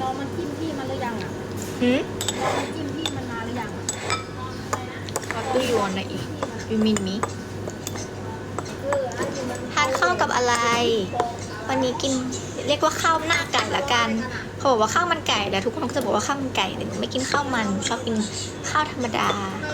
น้องมันจิ้มพี่มันหรือยังอะหืมน้องมันจิ้มพี่มันมาหรือยังอะ What do you wanna eat You mean me เอออันนี้มันทานข้าวกับอะไร วันนี้กินเรียกว่าข้าวหน้าไก่ละกันเขาบอกว่าข้าวมันไก่แต่ทุกคนก็จะบอกว่าข้าวมันไก่แต่หนูไม่กินข้าวมันชอบกินข้าวธรรมดาก็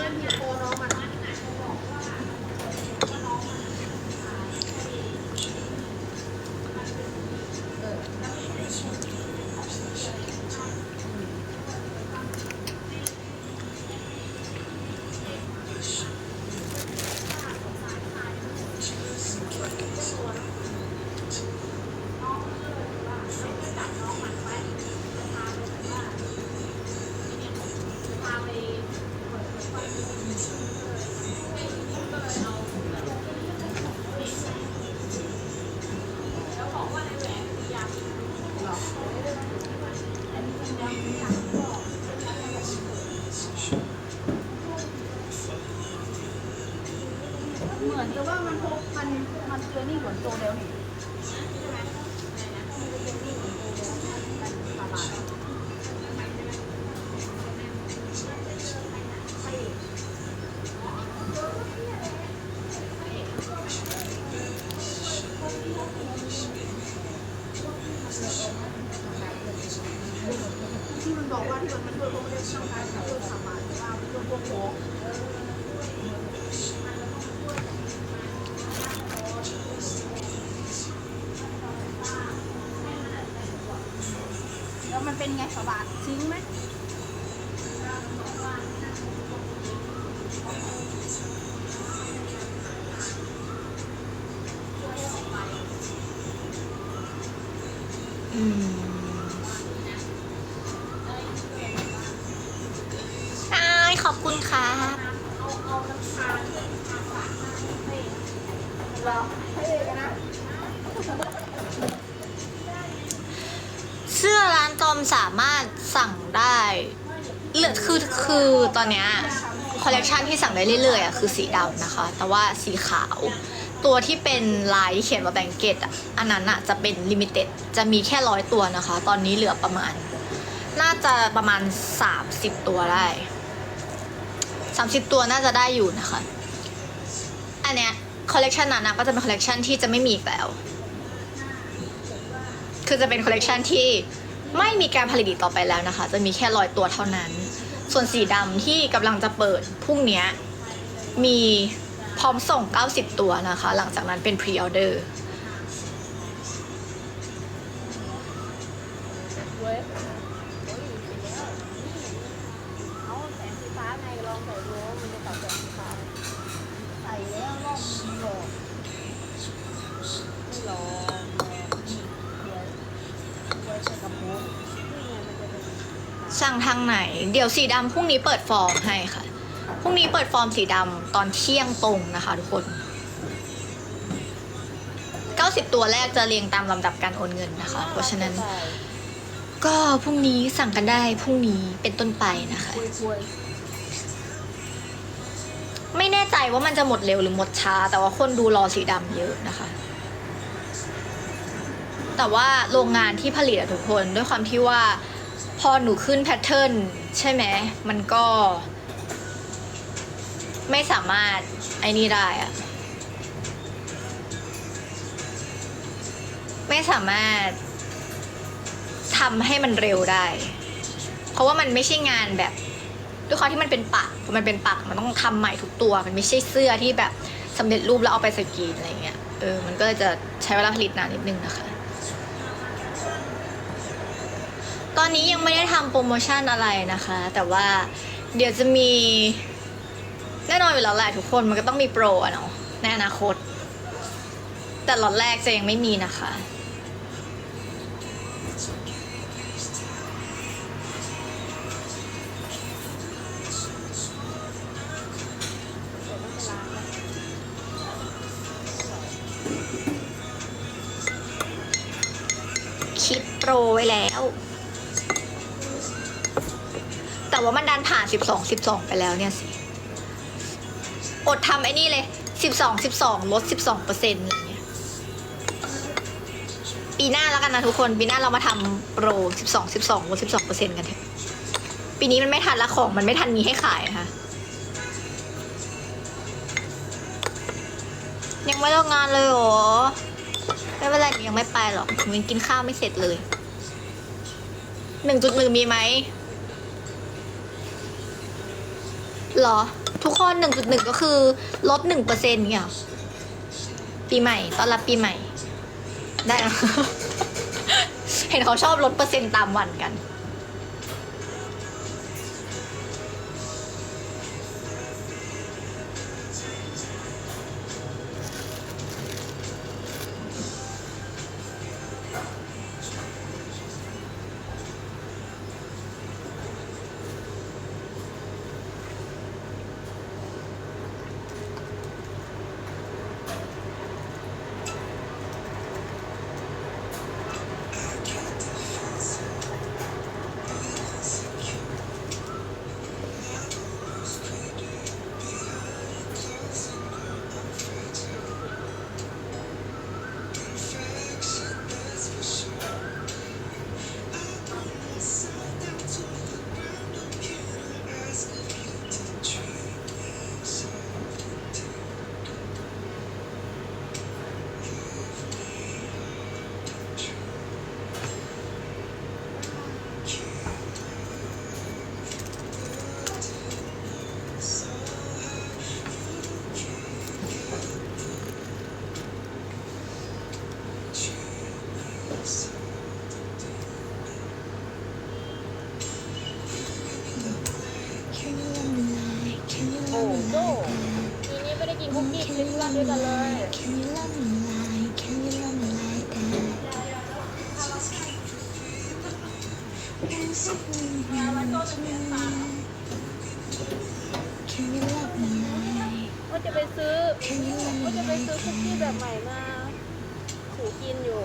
เล่ บอกว่าที่มันมันช่วยพวกเล่นช่องการช่อสามารถว่าเพื่อพวกโค้กแล้วมันเป็นไงสบาทซิงไหม เสื้อร้านจอมสามารถสั่งได้เลือคือคือตอนเนี้ยคอลเลกชันที่สั่งได้เรื่อยๆอะคือสีดำนะคะ แต่ว่าสีขาว ตัวที่เป็นลายที่เขียนว่าแบงเกตอะอันนั้นอะจะเป็นลิมิเต็ดจะมีแค่ร้อยตัวนะคะ ตอนนี้เหลือประมาณ น่าจะประมาณ 30 ตัวได้ 30 ตัวน่าจะได้อยู่นะคะ อันเนี้ย คอลเลกชันนั้นก็จะเป็นคอลเลกชันที่จะไม่มีอีกแล้ว คือจะเป็นคอลเลกชันที่ไม่มีการผลิตต่อไปแล้วนะคะ จะมีแค่ร้อยตัวเท่านั้น ส่วนสีดำที่กำลังจะเปิดพรุ่งนี้มีพร้อมส่ง 90 ตัวนะคะ หลังจากนั้นเป็นพรีออเดอร์ เว้ยเอาแสงสีฟ้าไงลองใส่ดูว่ามันจะตัดแสงสีฟ้าใส่แล้วลองหลอกไม่หลอกเดี๋ยวไว้ใส่กระโปรงนี่ไงมันจะเป็น สั่งทางไหน เดี๋ยวสีดำพรุ่งนี้เปิดฟอร์มให้ค่ะ พรุ่งนี้เปิดฟอร์มสีดำตอนเที่ยงตรงนะคะทุกคน 90 ตัวแรกจะเรียงตามลำดับการโอนเงินนะคะ เพราะฉะนั้น ก็พรุ่งนี้สั่งกันได้พรุ่งนี้เป็นต้นไปนะคะ ไม่แน่ใจว่ามันจะหมดเร็วหรือหมดช้า แต่ว่าคนดูรอสีดำเยอะนะคะแต่ว่าโรงงานที่ผลิตอะทุกคนด้วยความที่ว่า พอหนูขึ้นแพทเทิร์นใช่ไหมมันก็ ไม่สามารถไอ้นี่ได้อะไม่สามารถทำให้มันเร็วได้ เพราะว่ามันไม่ใช่งานแบบด้วยความที่มันเป็นปักมันเป็นปักมันต้องทำใหม่ทุกตัว มันไม่ใช่เสื้อที่แบบสำเร็จรูปแล้วเอาไปสกรีนอะไรเงี้ย เออ มันก็จะใช้เวลาผลิตนานนิดนึงนะคะ ต อนนี้ยังไม่ได้ทำโปรโมชั่นอะไรนะคะ แต่ว่าเดี๋ยวจะมีแน่นอนอยู่แล้วแหละทุกคนมันก็ต้องมีโปรอะเนาะในอนาคต แต่หลอตแรกจะยังไม่มีนะคะคิดโปรไว้แล้ว ว่ามันดันผ่าน12 12ไปแล้วเนี่ยสิ อดทำไอ้นี่เลย12 12ลด12เปอร์เซ็นต์อะไรเงี้ย ปีหน้าแล้วกันนะทุกคน ปีหน้าเรามาทำโปร12 12ลด12เปอร์เซ็นต์กันเถอะ ปีนี้มันไม่ทันละของมันไม่ทันมีให้ขายนะคะยังไม่เลิกงานเลยเหรอ ไม่เป็นไรยังไม่ไปหรอกหนูยังกินข้าวไม่เสร็จเลยหนึ่งจุดหนึ่งมีไหม หรอ ทุกคนหนึ่งจุดหนึ่งก็คือ ลดหนึ่งเปอร์เซ็นต์เนี่ยปีใหม่ตอนรับปีใหม่ ได้ เห็นเขาชอบลดเปอร์เซ็นต์ตามวันกัน ด้วยกันเลย Can you love me like Can you love me like that ว่าจะไปซื้อว่าจะไปซื้อคุกกี้แบบใหม่มาถูกินอยู่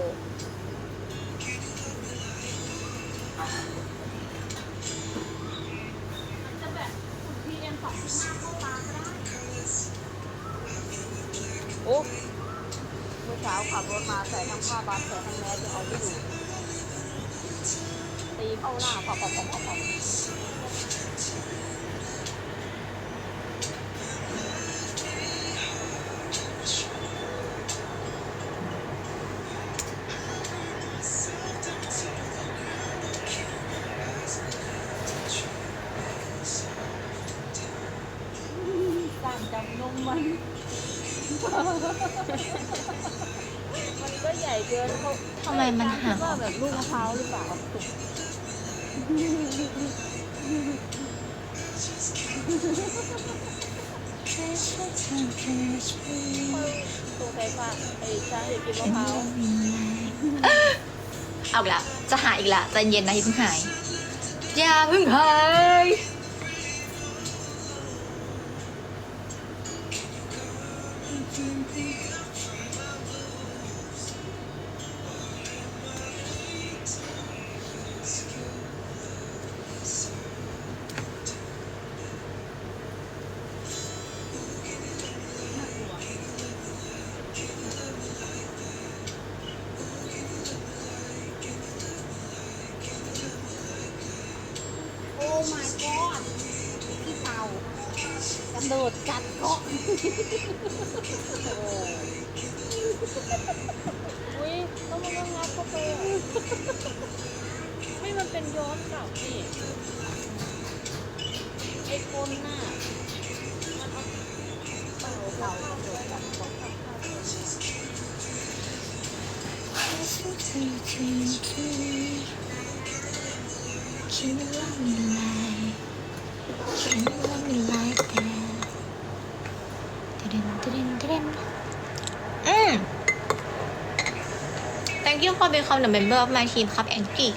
โอ้เมื่อเช้าขับรถมาใส่ทั้งผ้าบัสใส่ทั้งแมสจะเอาไม่อยู่ตีเข้าหน้าปับปับปับปับปับการจำนมมัน มันก็ใหญ่เกินเขาทำไมมันห่าว่าแบบลูกมะพร้าวหรือเปล่าตรงไฟฟ้าไอ้ช้างอยากกินมะพร้าวเอาอีกละจะหายอีกละใจเย็นนะอย่าเพิ่งหายอย่าเพิ่งหาย โอ้ my god พี่เต่า กระโดดกัดเกาะอุ้ยต้องมันก็งับเข้าไปอะไม่มันเป็นย้อนกลับนี่ไอ้คนน่ะมันเอาเต่าเต่ากระโดดกัดเกาะ Can you love me like Can you love me like that ตะเดนตะเดนตะเดนอืม Thank you for becoming a member of my team ครับ Angie